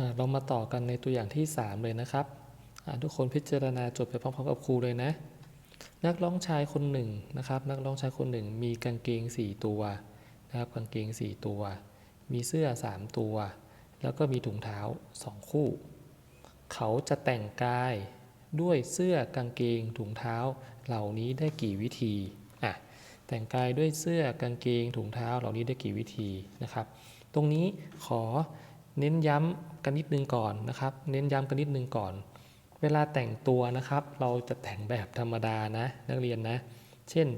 อ่าเรามาต่อกันในตัวอย่างที่ 3 เลยนะครับ ทุกคนพิจารณาจดไปพร้อมๆกับครูเลยนะ นักร้องชายคนหนึ่งนะครับ นักร้องชายคนหนึ่งมีกางเกง 4 ตัวนะครับกางเกง 4 ตัว มีเสื้อ 3 ตัว แล้วก็มีถุงเท้า 2 คู่ เขาจะแต่งกายด้วยเสื้อกางเกงถุงเท้าเหล่านี้ได้กี่วิธีอะแต่งกายด้วยเสื้อกางเกงถุงเท้าเหล่านี้ได้กี่วิธีนะครับ ตรงนี้ขอ เน้นย้ำกันนิดนึงก่อนนะครับ เน้นย้ำกันนิดนึงก่อน เวลาแต่งตัวนะครับ เราจะแต่งแบบธรรมดานะ นักเรียนนะ เช่น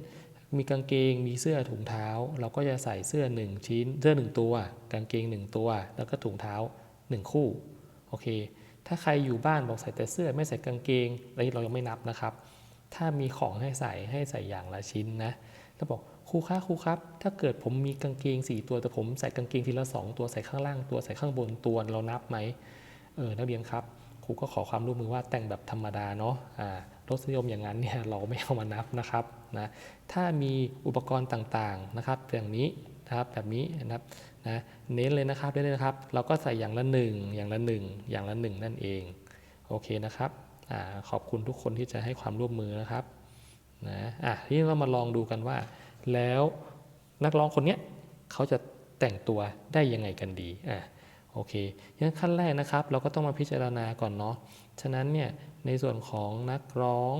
มีกางเกงมีเสื้อถุงเท้า เราก็จะใส่เสื้อ 1 ชิ้น เสื้อ 1 ตัว กางเกง 1 ตัว แล้วก็ถุงเท้า 1 คู่โอเค ถ้าใครอยู่บ้านบอกใส่แต่เสื้อไม่ใส่กางเกงอะไรเรายังไม่นับนะครับ ถ้ามีของให้ใส่ให้ใส่อย่างละชิ้นนะแล้วบอก ครูครับครูครับ ถ้าเกิดผมมีกางเกง 4 ตัวแต่ผมใส่กางเกงทีละ 2 ตัวใส่ข้างล่างตัวใส่ข้างบนตัวเรานับไหมเออนักเรียนครับครูก็ขอความร่วมมือว่าแต่งแบบธรรมดาเนาะอ่ารสนิยมอย่างนั้นเนี่ยเราไม่เอามานับนะครับนะถ้ามีอุปกรณ์ต่างๆนะครับอย่างนี้นะครับแบบนี้นะครับนะเน้นเลยนะครับเน้นเลยนะครับ เราก็ใส่อย่างละหนึ่งอย่างละหนึ่งอย่างละหนึ่งนั่นเองโอเคนะครับอ่าขอบคุณทุกคนที่จะให้ความร่วมมือนะครับนะอะทีนี้เรามาลองดูกันว่า แล้วนักร้องคนเนี้ยเขาจะแต่งตัวได้ยังไงกันดีอะโอเคงั้นขั้นแรกนะครับ เราก็ต้องมาพิจารณาก่อนเนาะฉะนั้นเนี่ยในส่วนของนักร้อง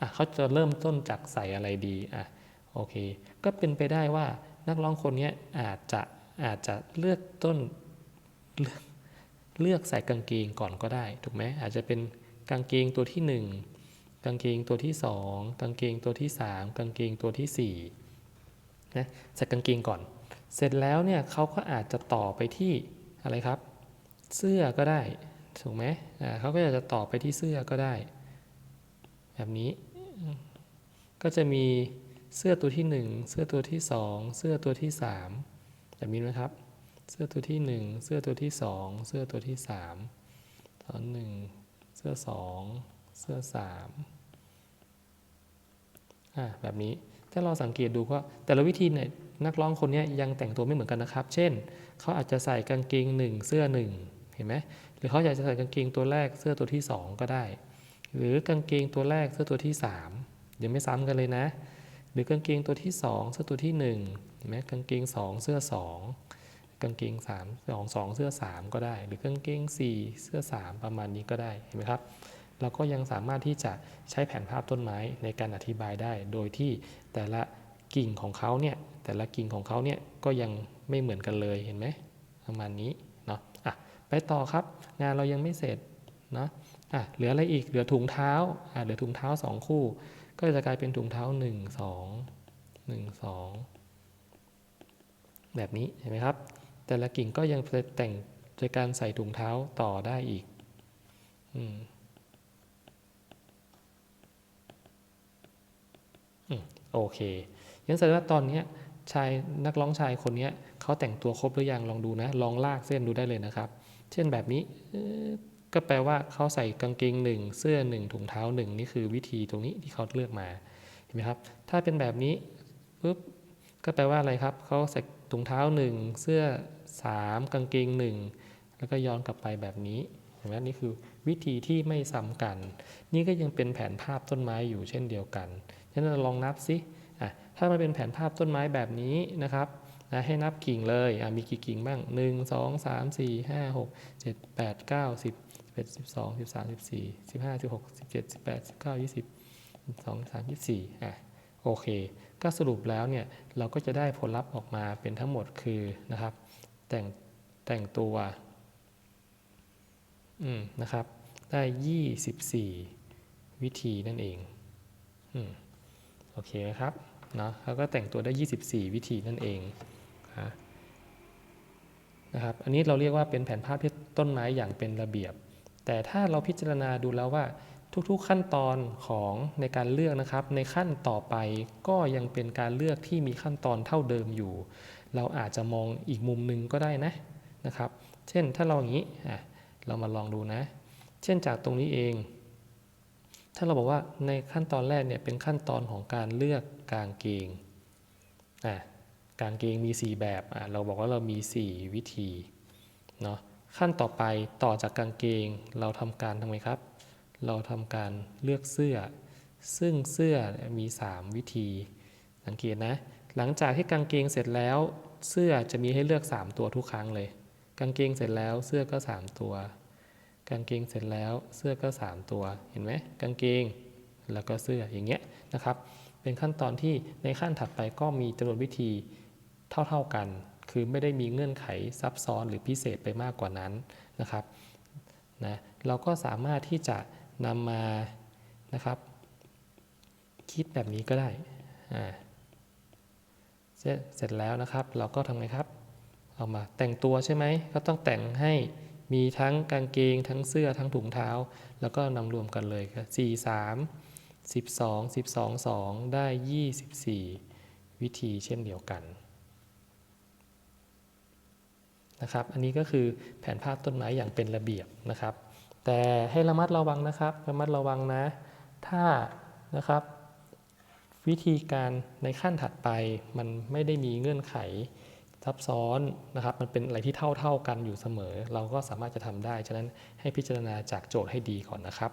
อะเขาจะเริ่มต้นจากใส่อะไรดีอะโอเค ก็เป็นไปได้ว่านักร้องคนนี้อาจจะอาจจะเลือกต้นเลือกเลือกใส่กางเกงก่อนก็ได้ ถูกไหมอาจจะเป็นกางเกงตัวที่หนึ่ง กางเกงตัวที่ 2 กางเกงตัวที่ 3 กางเกงตัวที่4นะใส่กางเกงก่อน เสร็จแล้วเนี่ยเขาก็อาจจะต่อไปที่อะไรครับ เสื้อก็ได้ถูกไหมอ่าเขาก็อาจจะต่อไปที่เสื้อก็ได้ แบบนี้ก็จะมีเสื้อตัวที่ 1 เสื้อตัวที่ 2 เสื้อตัวที่3แบบนี้นะครับ เสื้อตัวที่ 1 เสื้อตัวที่ 2 เสื้อตัวที่3ตอนหนึ่งเสื้อ 2 เสื้อสามอ่าแบบนี้ถ้าเราสังเกตดูก็แต่ละวิธีเนี่ยนักร้องคนนี้ยังแต่งตัวไม่เหมือนกันนะครับ เช่น เขาอาจจะใส่กางเกงหนึ่งเสื้อหนึ่งเห็นไหมหรือเขาอยากจะใส่กางเกงตัวแรกเสื้อตัวที่สองก็ได้ หรือกางเกงตัวแรกเสื้อตัวที่สามยังไม่ซ้ำกันเลยนะ หรือกางเกงตัวที่สองเสื้อตัวที่หนึ่งเห็นไหมกางเกงสองเสื้อสองกางเกงสามสองสองเสื้อสามก็ได้ หรือกางเกงสี่เสื้อสามประมาณนี้ก็ได้เห็นไหมครับ เราก็ยังสามารถที่จะใช้แผนภาพต้นไม้ในการอธิบายได้ โดยที่แต่ละกิ่งของเขาเนี่ยแต่ละกิ่งของเขาเนี่ยก็ยังไม่เหมือนกันเลยเห็นไหมประมาณนี้เนาะอะไปต่อครับ งานเรายังไม่เสร็จเนาะอะเหลืออะไรอีกเหลือถุงเท้าอะเหลือถุงเท้าสองคู่ ก็จะกลายเป็นถุงเท้าหนึ่งสองหนึ่งสองแบบนี้เห็นไหมครับ แต่ละกิ่งก็ยังแต่งโดยการใส่ถุงเท้าต่อได้อีก อืม โอเคยันแสดงว่าตอนนี้ชายนักร้องชายคนนี้เขาแต่งตัวครบหรือยังลองดูนะ ลองลากเส้นดูได้เลยนะครับ เช่นแบบนี้ก็แปลว่าเขาใส่กางเกงหนึ่งเสื้อหนึ่งถุงเท้าหนึ่งนี่คือวิธีตรงนี้ที่เขาเลือกมาเห็นไหมครับ ถ้าเป็นแบบนี้ปุ๊บก็แปลว่าอะไรครับเขาใส่ถุงเท้าหนึ่งเสื้อสามกางเกงหนึ่งแล้วก็ย้อนกลับไปแบบนี้ เห็นไหมนี่คือวิธีที่ไม่ซ้ำกัน นี่ก็ยังเป็นแผนภาพต้นไม้อยู่เช่นเดียวกันฉะนั้นลองนับสิอะถ้ามันเป็นแผนภาพต้นไม้แบบนี้นะครับนะให้นับกิ่งเลยอะมีกี่กิ่งบ้าง 1 2 3 4 5 6 7 8 9 10 11 12 13 14 15 16 17 18 19 20 22 3 24อะโอเค ก็สรุปแล้วเนี่ยเราก็จะได้ผลลัพธ์ออกมาเป็นทั้งหมดคือนะครับ แต่งแต่งตัว นะครับ ได้ 24 วิธีนั่นเองอโอเคนะครับเนาะเขาก็แต่งตัวได้ 24 วิธีนั่นเองนะครับ อันนี้เราเรียกว่าเป็นแผนภาพที่ต้นไม้อย่างเป็นระเบียบ แต่ถ้าเราพิจารณาดูแล้วว่าทุกๆขั้นตอนของในการเลือกนะครับ ในขั้นต่อไปก็ยังเป็นการเลือกที่มีขั้นตอนเท่าเดิมอยู่ เราอาจจะมองอีกมุมหนึ่งก็ได้นะนะครับ เช่นถ้าเราอย่างนี้อะ เรามาลองดูนะ เช่นจากตรงนี้เอง ถ้าเราบอกว่าในขั้นตอนแรกเนี่ยเป็นขั้นตอนของการเลือกกางเกงอะกางเกงมี 4 แบบอะเราบอกว่าเรามี 4 วิธีเนาะขั้นต่อไปต่อจากกางเกงเราทำการทำไมครับ เราทำการเลือกเสื้อ ซึ่งเสื้อมี 3 วิธีสังเกตนะ หลังจากที่กางเกงเสร็จแล้ว เสื้อจะมีให้เลือก 3 ตัวทุกครั้งเลย กางเกงเสร็จแล้วเสื้อก็ 3 ตัว กางเกงเสร็จแล้วเสื้อก็ 3 ตัวเห็นไหมกางเกงแล้วก็เสื้ออย่างเงี้ยนะครับ เป็นขั้นตอนที่ในขั้นถัดไปก็มีจำนวนวิธีเท่าๆกัน คือไม่ได้มีเงื่อนไขซับซ้อนหรือพิเศษไปมากกว่านั้นนะครับนะเราก็สามารถที่จะนำมานะครับ คิดแบบนี้ก็ได้อ่าเสร็จเสร็จแล้วนะครับ เราก็ทำไงครับ เอามาแต่งตัวใช่ไหมก็ต้องแต่งให้มีทั้งกางเกงทั้งเสื้อทั้งถุงเท้า แล้วก็นำรวมกันเลยครับ4 3 12 12 2 ได้ 24 วิธีเช่นเดียวกันนะครับ อันนี้ก็คือแผนภาพต้นไม้อย่างเป็นระเบียบนะครับ แต่ให้ระมัดระวังนะครับ ระมัดระวังนะ ถ้านะครับ วิธีการในขั้นถัดไปมันไม่ได้มีเงื่อนไข ซับซ้อนนะครับ มันเป็นอะไรที่เท่าๆกันอยู่เสมอ เราก็สามารถจะทำได้ ฉะนั้นให้พิจารณาจากโจทย์ให้ดีก่อนนะครับ